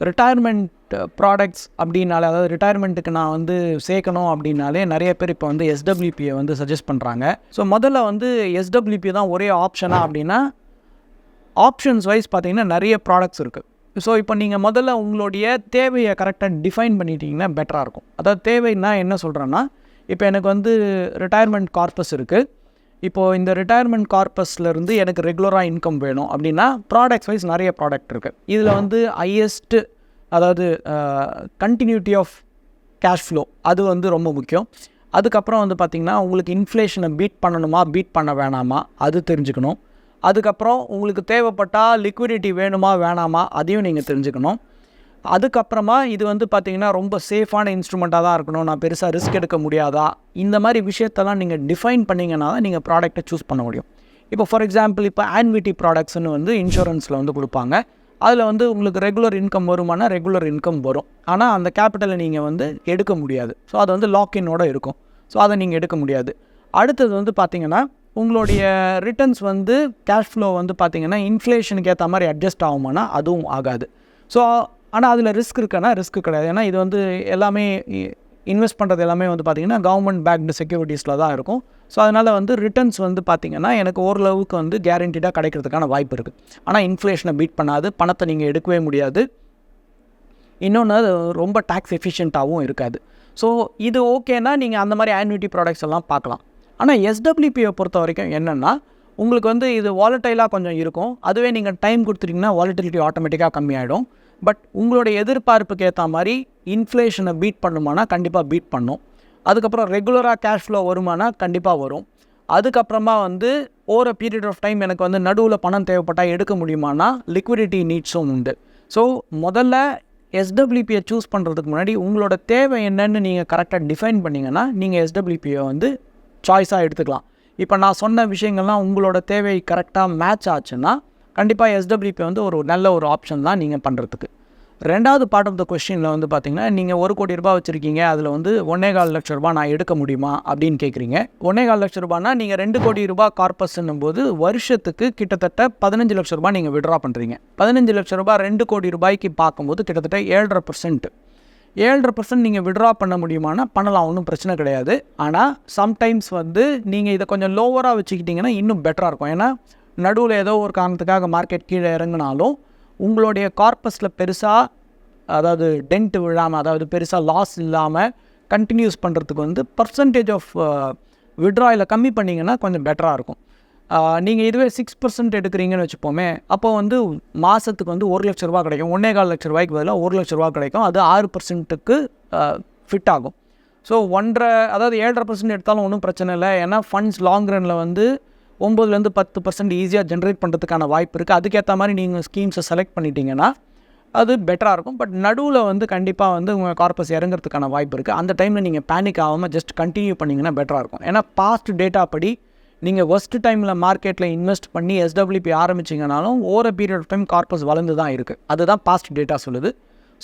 Retirement products uh, அப்படின்னாலே அதாவது ரிட்டையர்மெண்ட்டுக்கு நான் வந்து சேர்க்கணும் அப்படின்னாலே நிறைய பேர் இப்போ வந்து எஸ்டபிள்யூபியை வந்து சஜஸ்ட் பண்ணுறாங்க ஸோ முதல்ல வந்து எஸ்டபிள்யூபி தான் ஒரே ஆப்ஷனாக அப்படின்னா ஆப்ஷன்ஸ் வைஸ் பார்த்தீங்கன்னா நிறைய ப்ராடக்ட்ஸ் இருக்குது ஸோ இப்போ நீங்கள் முதல்ல உங்களுடைய தேவையை கரெக்டாக டிஃபைன் பண்ணிட்டீங்கன்னா பெட்டராக இருக்கும். அதாவது தேவைன்னா என்ன சொல்கிறேன்னா இப்போ எனக்கு வந்து ரிட்டையர்மெண்ட் கார்பஸ் இருக்குது இப்போது இந்த ரிட்டையர்மெண்ட் கார்பஸ்லேருந்து எனக்கு ரெகுலராக இன்கம் வேணும் அப்படின்னா ப்ராடக்ட்ஸ் வைஸ் நிறைய ப்ராடக்ட் இருக்குது இதில் வந்து ஹையஸ்ட்டு அதாவது கண்டினியூட்டி ஆஃப் கேஷ் ஃப்ளோ அது வந்து ரொம்ப முக்கியம். அதுக்கப்புறம் வந்து பார்த்திங்கன்னா உங்களுக்கு இன்ஃப்ளேஷனை பீட் பண்ணணுமா பீட் பண்ண வேணாமா அது தெரிஞ்சுக்கணும். அதுக்கப்புறம் உங்களுக்கு தேவைப்பட்டால் லிக்விடிட்டி வேணுமா வேணாமா அதையும் நீங்கள் தெரிஞ்சுக்கணும். அதுக்கப்புறமா இது வந்து பார்த்திங்கன்னா ரொம்ப சேஃபான இன்ஸ்ட்ருமெண்ட்டாக தான் இருக்கணும். நான் பெருசாக ரிஸ்க் எடுக்க முடியாதா? இந்த மாதிரி விஷயத்தெல்லாம் நீங்கள் டிஃபைன் பண்ணிங்கன்னா தான் நீங்கள் ப்ராடக்ட்டை சூஸ் பண்ண முடியும். இப்போ ஃபார் எக்ஸாம்பிள் இப்போ ஆன்விட்டி ப்ராடக்ட்ஸ்னு வந்து இன்சூரன்ஸில் வந்து கொடுப்பாங்க. அதில் வந்து உங்களுக்கு ரெகுலர் இன்கம் வருமானா ரெகுலர் இன்கம் வரும். ஆனால் அந்த கேபிட்டலை நீங்கள் வந்து எடுக்க முடியாது. ஸோ அது வந்து லாக்இனோட இருக்கும். ஸோ அதை நீங்கள் எடுக்க முடியாது. அடுத்தது வந்து பார்த்திங்கன்னா உங்களுடைய ரிட்டர்ன்ஸ் வந்து கேஷ் ஃப்ளோ வந்து பார்த்திங்கன்னா இன்ஃப்ளேஷனுக்கு ஏற்ற மாதிரி அட்ஜஸ்ட் ஆகுமானா அதுவும் ஆகாது. ஸோ ஆனால் அதில் ரிஸ்க் இருக்குன்னா ரிஸ்க் கிடையாது. ஏன்னா இது வந்து எல்லாமே இன்வெஸ்ட் பண்ணுறது எல்லாமே வந்து பார்த்திங்கன்னா கவர்மெண்ட் பேக்டு செக்யூரிட்டிஸில் தான் இருக்கும். ஸோ அதனால் வந்து ரிட்டர்ன்ஸ் வந்து பார்த்திங்கன்னா எனக்கு ஓரளவுக்கு வந்து கேரண்டிடாக கிடைக்கிறதுக்கான வாய்ப்பு இருக்குது ஆனால் இன்ஃப்ளேஷனை பீட் பண்ணாது பணத்தை நீங்கள் எடுக்கவே முடியாது. இன்னொன்று அது ரொம்ப டேக்ஸ் எஃபிஷியண்ட்டாகவும் இருக்காது. ஸோ இது ஓகேனா நீங்கள் அந்த மாதிரி ஆன்யூட்டி ப்ராடக்ட்ஸ் எல்லாம் பார்க்கலாம். ஆனால் எஸ்டபிள்யூபியை பொறுத்த வரைக்கும் என்னென்னா உங்களுக்கு வந்து இது வாலட்டைலாக கொஞ்சம் இருக்கும். அதுவே நீங்கள் டைம் கொடுத்துட்டிங்கன்னா வாலட்டிலிட்டி ஆட்டோமேட்டிக்காக கம்மியாயிடும். பட் உங்களுடைய எதிர்பார்ப்புக்கு ஏற்ற மாதிரி இன்ஃப்ளேஷனை பீட் பண்ணுமானா கண்டிப்பாக பீட் பண்ணும். அதுக்கப்புறம் ரெகுலராக கேஷ் ஃப்ளோ வருமானா கண்டிப்பாக வரும். அதுக்கப்புறமா வந்து ஓர பீரியட் ஆஃப் டைம் எனக்கு வந்து நடுவில் பணம் தேவைப்பட்டால் எடுக்க முடியுமானா லிக்விடிட்டி நீட்ஸும் உண்டு. ஸோ முதல்ல எஸ்டபிள்யூபியை சூஸ் பண்ணுறதுக்கு முன்னாடி உங்களோட தேவை என்னன்னு நீங்கள் கரெக்டாக டிஃபைன் பண்ணிங்கன்னா நீங்கள் எஸ்டபிள்யூபியை வந்து சாய்ஸாக எடுத்துக்கலாம். இப்போ நான் சொன்ன விஷயங்கள்லாம் உங்களோட தேவை கரெக்டாக மேட்ச் ஆச்சுன்னா கண்டிப்பாக எஸ்டபிள்யூபி வந்து ஒரு நல்ல ஒரு ஆப்ஷன் தான் நீங்கள் பண்ணுறதுக்கு ரெண்டாவது பார்ட் ஆஃப் த கொஸ்டினில் வந்து பார்த்தீங்கன்னா நீங்கள் ஒரு கோடி ரூபாய் வச்சுருக்கீங்க அதில் வந்து ஒன்றே கால் லட்ச ரூபாய் நான் எடுக்க முடியுமா அப்படின்னு கேட்குறீங்க ஒன்றே கால் லட்ச ரூபானா நீங்கள் ரெண்டு கோடி ரூபாய் கார்பஸ்ன்னும் போது வருஷத்துக்கு கிட்டத்தட்ட பதினஞ்சு லட்ச ரூபாய் நீங்கள் விட்ரா பண்ணுறீங்க பதினஞ்சு லட்ச ரூபாய் ரெண்டு கோடி ரூபாய்க்கு பார்க்கும்போது கிட்டத்தட்ட ஏழரை பர்சன்ட் ஏழரை பர்சன்ட் நீங்கள் விட்ரா பண்ண முடியுமானா பண்ணலாம் ஒன்றும் பிரச்சனை கிடையாது. ஆனால் சம்டைம்ஸ் வந்து நீங்கள் இதை கொஞ்சம் லோவராக வச்சுக்கிட்டிங்கன்னா இன்னும் பெட்டராக இருக்கும். ஏன்னா நடுவில் ஏதோ ஒரு காரணத்துக்காக மார்க்கெட் கீழே இறங்கினாலும் உங்களுடைய கார்பஸில் பெருசாக அதாவது டென்ட் விழாமல் அதாவது பெருசாக லாஸ் இல்லாமல் கண்டினியூஸ் பண்ணுறதுக்கு வந்து பர்சன்டேஜ் ஆஃப் விட்ராயில் கம்மி பண்ணிங்கன்னா கொஞ்சம் பெட்டராக இருக்கும். நீங்கள் இதுவே சிக்ஸ் பர்சன்ட் எடுக்கிறீங்கன்னு வச்சுப்போமே அப்போ வந்து மாதத்துக்கு வந்து ஒரு லட்ச ரூபா கிடைக்கும். ஒன்றே கால் லட்ச ரூபாய்க்கு பதிலாக ஒரு லட்ச ரூபா கிடைக்கும். அது ஆறு பர்சன்ட்டுக்கு ஃபிட் ஆகும். ஸோ ஒன்றரை அதாவது ஏழரை பர்சன்ட் எடுத்தாலும் ஒன்றும் பிரச்சனை இல்லை. ஏன்னா ஃபண்ட்ஸ் லாங் ரனில் வந்து ஒம்பதுலேருந்து பத்து பர்சன்ட் ஈஸியாக ஜென்ரேட் பண்ணுறதுக்கான வாய்ப்பு இருக்குது அதுக்கேற்ற மாதிரி நீங்கள் ஸ்கீம்ஸை செலக்ட் பண்ணிட்டீங்கன்னா அது பெட்டராக இருக்கும். பட் நடுவில் வந்து கண்டிப்பாக வந்து உங்கள் கார்பஸ் இறங்குறதுக்கான வாய்ப்பு இருக்குது அந்த டைமில் நீங்கள் பேனிக் ஆகாமல் ஜஸ்ட் கண்டினியூ பண்ணிங்கன்னா பெட்டராக இருக்கும். ஏன்னா பாஸ்ட் டேட்டா படி நீங்கள் ஒஸ்ட் டைமில் மார்க்கெட்டில் இன்வெஸ்ட் பண்ணி எஸ்டபிள்யூபி ஆரம்பிச்சிங்கனாலும் ஓர பீரியட் ஆஃப் டைம் கார்பஸ் வளர்ந்து தான் இருக்குது அதுதான் பாஸ்ட் டேட்டா சொல்லுது.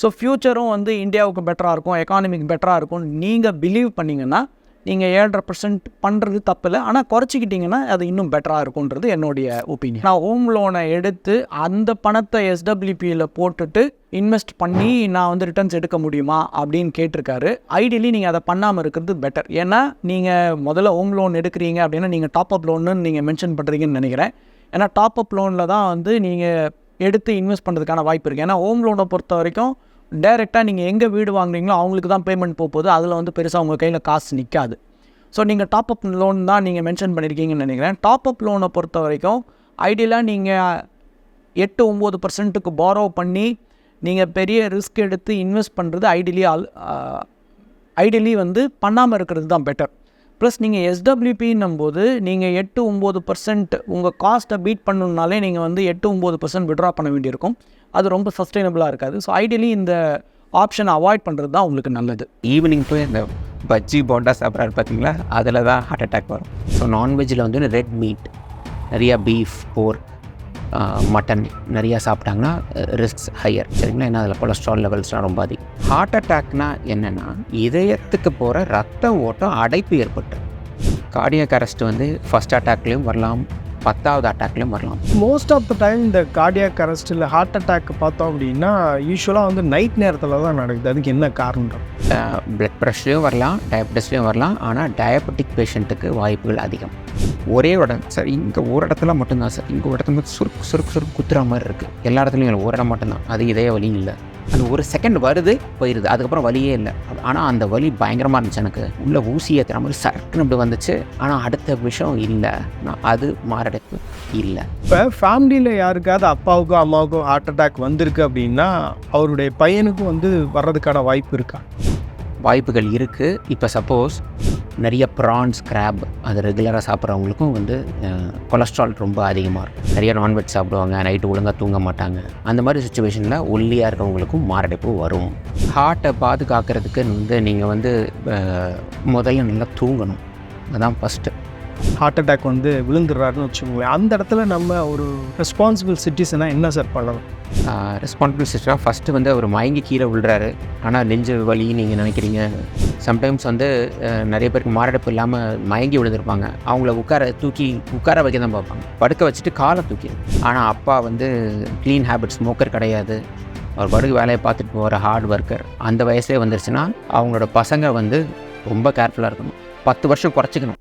ஸோ ஃப்யூச்சரும் வந்து இந்தியாவுக்கு பெட்டராக இருக்கும். எக்கானமிக்கு பெட்டராக இருக்கும் நீங்கள் பிலீவ் பண்ணிங்கன்னா நீங்கள் ஏழரை பர்சன்ட் பண்ணுறது தப்பில்லை. ஆனால் குறைச்சிக்கிட்டிங்கன்னா அது இன்னும் பெட்டராக இருக்கும்ன்றது என்னுடைய ஒப்பீனியன் நான் ஹோம் லோனை எடுத்து அந்த பணத்தை எஸ்டபிள்யூபியில் போட்டுட்டு இன்வெஸ்ட் பண்ணி நான் வந்து ரிட்டர்ன்ஸ் எடுக்க முடியுமா அப்படின்னு கேட்டிருக்காரு. ஐடியலி நீங்கள் அதை பண்ணாமல் இருக்கிறது பெட்டர் ஏன்னா நீங்கள் முதல்ல ஹோம் லோன் எடுக்கிறீங்க அப்படின்னா நீங்கள் டாப் அப் லோன்னு நீங்கள் மென்ஷன் பண்ணுறீங்கன்னு நினைக்கிறேன். ஏன்னா டாப் அப் லோனில் தான் வந்து நீங்கள் எடுத்து இன்வெஸ்ட் பண்ணுறதுக்கான வாய்ப்பு இருக்குது ஏன்னா ஹோம் லோனை பொறுத்த வரைக்கும் டைரெக்டாக நீங்கள் எங்கே வீடு வாங்குறீங்களோ அவங்களுக்கு தான் பேமெண்ட் போகுது. அதில் வந்து பெருசாக உங்கள் கையில் காசு நிற்காது ஸோ நீங்கள் டாப் அப் லோன் தான் நீங்கள் மென்ஷன் பண்ணியிருக்கீங்கன்னு நினைக்கிறேன். டாப் அப் லோனை பொறுத்த வரைக்கும் ஐடியலாக நீங்கள் எட்டு ஒம்பது பர்சன்ட்டுக்கு பாரோ பண்ணி நீங்கள் பெரிய ரிஸ்க் எடுத்து இன்வெஸ்ட் பண்ணுறது ஐடியலி ஆல் ஐடியலி வந்து பண்ணாமல் இருக்கிறது தான் பெட்டர் ப்ளஸ் நீங்கள் எஸ்டபிள்யூபின்னும் போது நீங்கள் எட்டு ஒம்பது பர்சன்ட் உங்கள் காஸ்ட்டை பீட் பண்ணணுன்னாலே நீங்கள் வந்து எட்டு ஒம்பது பர்சன்ட் விட்ரா பண்ண வேண்டியிருக்கும். அது ரொம்ப சஸ்டைனபிளாக இருக்காது. ஸோ ஐடியலி இந்த ஆப்ஷனை அவாய்ட் பண்ணுறது தான் உங்களுக்கு நல்லது. ஈவினிங் போய் அந்த பஜ்ஜி போண்டா சாப்பிட்றாரு பார்த்தீங்களா அதில் தான் ஹார்ட் அட்டாக் வரும் ஸோ நான்வெஜ்ஜில் வந்து ரெட் மீட் நிறையா பீஃப் போர்க் மட்டன் நிறையா சாப்பிட்டாங்கன்னா ரிஸ்க்ஸ் ஹையர் சரிங்களா? ஏன்னா அதில் கொலஸ்ட்ரால் லெவல்ஸ்லாம் ரொம்ப அதிகம். ஹார்ட் அட்டாக்னா என்னென்னா இதயத்துக்கு போகிற ரத்த ஓட்டம் அடைப்பு ஏற்பட்டு கார்டியக் அரெஸ்ட் வந்து ஃபஸ்ட் அட்டாக்லேயும் வரலாம். பத்தாவது அட்டாக்லேயும் வரலாம். மோஸ்ட் ஆஃப் த டைம் இந்த கார்டியாக் அரெஸ்ட் இல்லை ஹார்ட் அட்டாக் பார்த்தோம் அப்படின்னா யூஸ்வலாக வந்து நைட் நேரத்தில் தான் நடக்குது. அதுக்கு என்ன காரணம்? பிளட் ப்ரெஷர்லையும் வரலாம் டயபெட்டிஸ்லையும் வரலாம். ஆனால் டயபெட்டிக் பேஷண்ட்டுக்கு வாய்ப்புகள் அதிகம். ஒரே இடம் சார் இங்கே ஒரு இடத்துல மட்டும்தான் சார் இங்கே ஒரு இடத்துல சுருக்கு சுருக்கு சுருக்கு குத்துற மாதிரி இருக்குது எல்லா இடத்துலையும் ஒரு இடம் மட்டும்தான். அது இதே வலி இல்லை. அது ஒரு செகண்ட் வருது போயிடுது அதுக்கப்புறம் வலியே இல்லை. ஆனால் அந்த வலி பயங்கரமாக இருந்துச்சு எனக்கு. உள்ள ஊசி ஏற்றுற மாதிரி சரக்குன்னு இப்படி வந்துச்சு. ஆனால் அடுத்த விஷயம் இல்லை. நான் அது மாரடைப்பு இல்லை. இப்போ ஃபேமிலியில் யாருக்காவது அப்பாவுக்கோ அம்மாவுக்கோ ஹார்ட் அட்டாக் வந்திருக்கு அப்படின்னா அவருடைய பையனுக்கும் வந்து வர்றதுக்கான வாய்ப்பு இருக்கா? வாய்ப்புகள் இருக்குது இப்போ சப்போஸ் நிறைய ப்ரான்ஸ் கிராப் அது ரெகுலராக சாப்பிட்றவங்களுக்கும் வந்து கொலஸ்ட்ரால் ரொம்ப அதிகமாக இருக்கும். நிறைய நான்வெஜ் சாப்பிடுவாங்க நைட்டு ஒழுங்காக தூங்க மாட்டாங்க. அந்த மாதிரி சுச்சுவேஷனில் ஒல்லியாக இருக்கிறவங்களுக்கும் மாரடைப்பு வரும். ஹார்ட்டை பாதுகாக்கிறதுக்கு வந்து நீங்கள் வந்து முதல்ல நல்லா தூங்கணும். அதான் ஃபஸ்ட்டு ஹார்ட் அட்டாக் வந்து விழுந்துடுறாருன்னு வச்சுக்கோங்களேன். அந்த இடத்துல நம்ம ஒரு ரெஸ்பான்சிபிள் சிட்டிசனாக என்ன சார் பண்ணணும் ரெஸ்பான்சிபிள் சிஸ்டராக ஃபஸ்ட்டு வந்து அவர் மயங்கி கீழே விழுறாரு. ஆனால் நெஞ்சு வலி நீங்கள் நினைக்கிறீங்க? சம்டைம்ஸ் வந்து நிறைய பேருக்கு மாரடைப்பு இல்லாமல் மயங்கி விழுந்திருப்பாங்க. அவங்கள உட்கார தூக்கி உட்கார வைக்க தான் பார்ப்பாங்க. படுக்க வச்சுட்டு காலை தூக்கி ஆனால் அப்பா வந்து க்ளீன் ஹேபிட் ஸ்மோக்கர் கிடையாது. அவர் படுக்கு வேலையை பார்த்துட்டு போகிற ஹார்ட் ஒர்க்கர் அந்த வயசே வந்துருச்சுன்னா அவங்களோட பசங்க வந்து ரொம்ப கேர்ஃபுல்லாக இருக்கணும். பத்து வருஷம் குறைச்சிக்கணும்.